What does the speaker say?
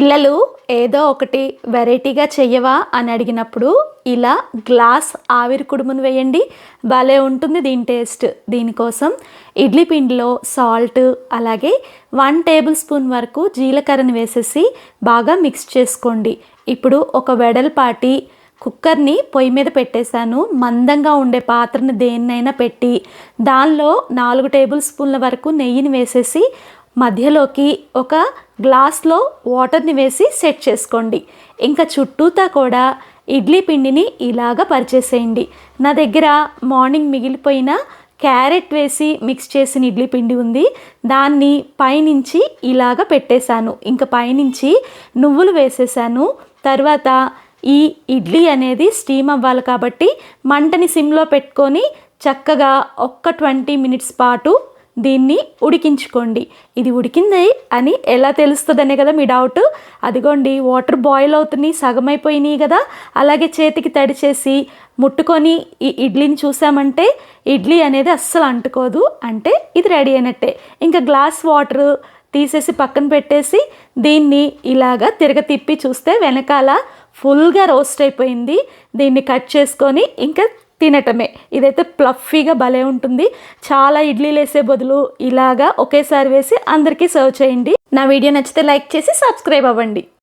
పిల్లలు ఏదో ఒకటి వెరైటీగా చెయ్యవా అని అడిగినప్పుడు ఇలా గ్లాస్ ఆవిరి కుడుమును వేయండి. భలే ఉంటుంది దీని టేస్ట్. దీనికోసం ఇడ్లీ పిండిలో సాల్ట్ అలాగే వన్ టేబుల్ స్పూన్ వరకు జీలకర్రని వేసేసి బాగా మిక్స్ చేసుకోండి. ఇప్పుడు ఒక వెడల్పాటి కుక్కర్ని పొయ్యి మీద పెట్టేశాను. మందంగా ఉండే పాత్రని దేన్నైనా పెట్టి దానిలో నాలుగు టేబుల్ స్పూన్ల వరకు నెయ్యిని వేసేసి మధ్యలోకి ఒక గ్లాస్లో వాటర్ని వేసి సెట్ చేసుకోండి. ఇంకా చుట్టూతా కూడా ఇడ్లీ పిండిని ఇలాగ పరిచేసేయండి. నా దగ్గర మార్నింగ్ మిగిలిపోయిన క్యారెట్ వేసి మిక్స్ చేసిన ఇడ్లీ పిండి ఉంది. దాన్ని పైనుంచి ఇలాగ పెట్టేశాను. ఇంకా పైనుంచి నువ్వులు వేసేసాను తర్వాత ఈ ఇడ్లీ అనేది స్టీమ్ అవ్వాలి కాబట్టి మంటని సిమ్లో పెట్టుకొని చక్కగా ఒక్క ట్వంటీ మినిట్స్ పాటు దీన్ని ఉడికించుకోండి. ఇది ఉడికింది అని ఎలా తెలుస్తుందనే కదా మీ డౌట్ అదిగోండి వాటర్ బాయిల్ అవుతున్నాయి సగం అయిపోయినాయి కదా. అలాగే చేతికి తడిచేసి ముట్టుకొని ఈ ఇడ్లీని చూసామంటే ఇడ్లీ అనేది అస్సలు అంటుకోదు. అంటే ఇది రెడీ అయినట్టే. ఇంకా గ్లాస్ వాటర్ తీసేసి పక్కన పెట్టేసి దీన్ని ఇలాగా తిరగ తిప్పి చూస్తే వెనకాల ఫుల్గా రోస్ట్ అయిపోయింది. దీన్ని కట్ చేసుకొని ఇంకా తినటమే. ఇదైతే ప్లఫీగా భలే ఉంటుంది. చాలా ఇడ్లీలు వేసే బదులు ఇలాగా ఒకేసారి వేసి అందరికీ సర్వ్ చేయండి. నా వీడియో నచ్చితే లైక్ చేసి సబ్స్క్రైబ్ అవ్వండి.